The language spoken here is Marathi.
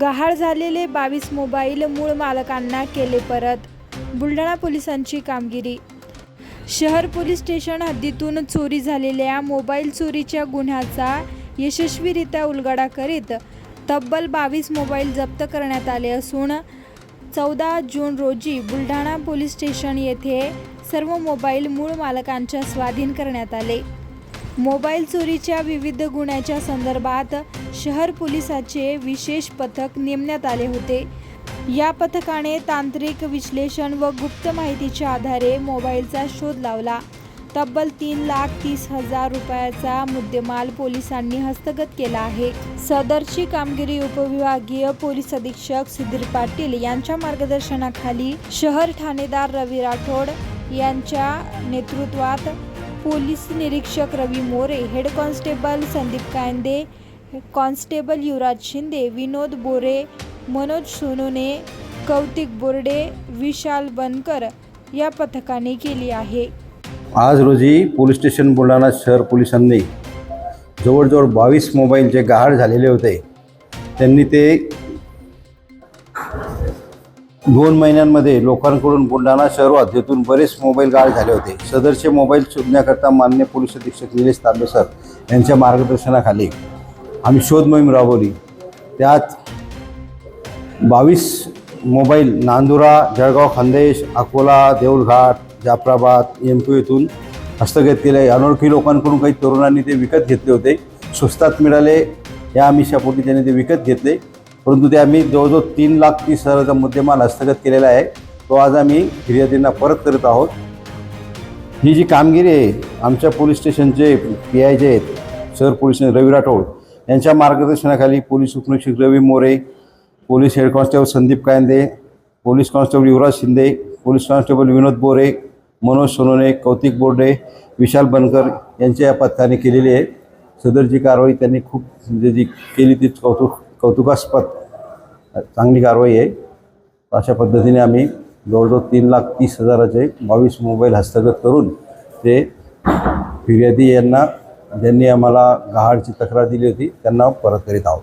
गहाळ झालेले बावीस मोबाईल मूळ मालकांना केले परत. बुलढाणा पोलिसांची कामगिरी. शहर पोलीस स्टेशन हद्दीतून चोरी झालेल्या मोबाईल चोरीच्या गुन्ह्याचा यशस्वीरित्या उलगडा करीत तब्बल बावीस मोबाईल जप्त करण्यात आले असून चौदा जून रोजी बुलढाणा पोलीस स्टेशन येथे सर्व मोबाईल मूळ मालकांच्या स्वाधीन करण्यात आले. मोबाईल चोरीच्या विविध गुन्ह्याच्या संदर्भात शहर पोलिसाचे विशेष पथक नेमण्यात आले होते. या पथकाने तांत्रिक विश्लेषण व गुप्त माहितीच्या आधारे मोबाईलचा शोध लावला. तब्बल तीन लाख तीस हजार रुपयाचा मुद्देमाल पोलिसांनी हस्तगत केला आहे. सदरची कामगिरी उपविभागीय पोलीस अधीक्षक सुधीर पाटील यांच्या मार्गदर्शनाखाली शहर ठाणेदार रवी राठोड यांच्या नेतृत्वात पोलीस निरीक्षक Ravi More head constable Sandeep Kande constable Yuvraj Shinde विनोद बोरे मनोज सोनोने कौतिक बोर्डे विशाल बनकर या पथकाने केली आहे. आज रोजी पोलीस स्टेशन बुलढाणा शहर पोलिसांनी जवळजवळ बावीस मोबाईल जे गहाळ झालेले होते. त्यांनी ते दोन महिन्यांमध्ये लोकांकडून बुलढाणा शहर येथून बरेच मोबाईल गाळ झाले होते. सदरचे मोबाईल शोधण्याकरता मान्य पोलीस अधीक्षक निलेश तांबे सर यांच्या मार्गदर्शनाखाली आम्ही शोध मोहीम राबवली. त्यात बावीस mobile Nandura Jalgaon Khandesh Akola Deulghat Jafrabad M P येथून हस्तगत केले. अनोळखी लोकांकडून काही तरुणांनी ते विकत घेतले होते. स्वस्तात मिळाले. या आमिषापोटी त्यांनी ते विकत घेतले. परंतु ते आम्ही जवळजवळ तीन लाख तीस हजाराचा मुद्देमाल हस्तगत केलेला आहे. तो आज आम्ही फिर्यादींना परत करत आहोत. ही जी कामगिरी आहे आमच्या पोलीस स्टेशनचे पी आय जे आहेत शहर पोलीस स्टेशन रवी राठोड यांच्या मार्गदर्शनाखाली पोलीस उपनिरीक्षक Ravi More police head constable Sandeep Kayande police constable Yuvraj Shinde police constable Vinod Bore Manoj Sonone Kautik Borde विशाल बनकर यांच्या या पथकाने केलेली आहे. सदरची कारवाई त्यांनी खूप म्हणजे जी केली ती कौतुक कौतुकास्पद चांगली कारवाई आहे. अशा पद्धतीने आम्ही जवळजवळ तीन लाख तीस हजाराचे बावीस मोबाईल हस्तगत करून ते फिर्यादी यांना ज्यांनी आम्हाला गहाडची तक्रार दिली होती त्यांना परत करीत आहोत.